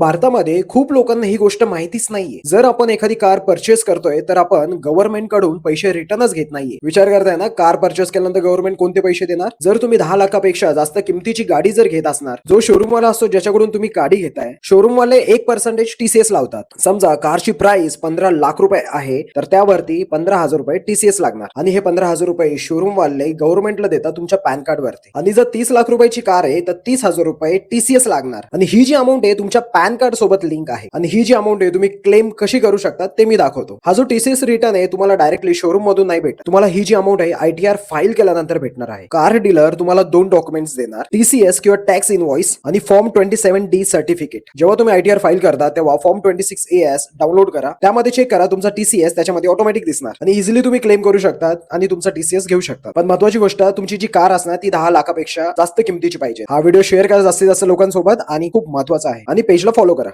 भारतामध्ये खूप लोकांना ही गोष्ट माहितीच नाहीये. जर आपण एखादी कार परचेस करतोय तर आपण गव्हर्नमेंटकडून पैसे रिटर्नच घेत नाहीये. विचार करताय ना कार परचेस केल्यानंतर गव्हर्नमेंट कोणते पैसे देणार? जर तुम्ही दहा लाखापेक्षा जास्त किमतीची गाडी जर घेत असणार जो शोरूम वाला असतो ज्याच्याकडून तुम्ही गाडी घेताय शोरूम वाले एक पर्सेंटेज टीसीएस लावतात. समजा कारची प्राइस पंधरा लाख रुपये आहे तर त्यावरती पंधरा हजार रुपये टीसीएस लागणार. आणि हे पंधरा हजार रुपये शोरूम वाले गव्हर्नमेंटला देतात तुमच्या पॅन कार्ड वरती आणि जर तीस लाख रुपयाची कार आहे तर तीस हजार रुपये टीसीएस लागणार. आणि ही जी अमाऊंट आहे तुमच्या पॅन कार्ड सोबत लिंक आहे. आणि ही जी अमाऊंट आहे तुम्ही क्लेम कशी करू शकता ते मी दाखवतो. हा जो टीसीएस रिटर्न आहे तुम्हाला डायरेक्टली शोरूम मधून नाही भेटत तुम्हाला ही जी अमाऊंट आहे आयटीआर फाईल केल्यानंतर भेटणार आहे. कार डीलर तुम्हाला दोन डॉक्युमेंट्स देणार. टीसीएस किंवा टॅक्स इनव्हॉइस आणि form twenty seven D certificate जेव्हा तुम्ही आयटीआर फाईल करता तेव्हा form twenty six A S download करा. त्यामध्ये चेक करा तुमचा टीसीएस त्याच्यामध्ये ऑटोमॅटिक दिसणार. आणि इझिली तुम्ही क्लेम करू शकता आणि तुमचा टीसीएस घेऊ शकता पण महत्वाची गोष्ट तुमची जी कार असणार ती दहा लाखापेक्षा जास्त किमतीची पाहिजे. हा व्हिडिओ शेअर करा जास्तीत जास्त लोकांसोबत आणि खूप महत्त्वाचा आहे. आणि पेजला फॉलो करा.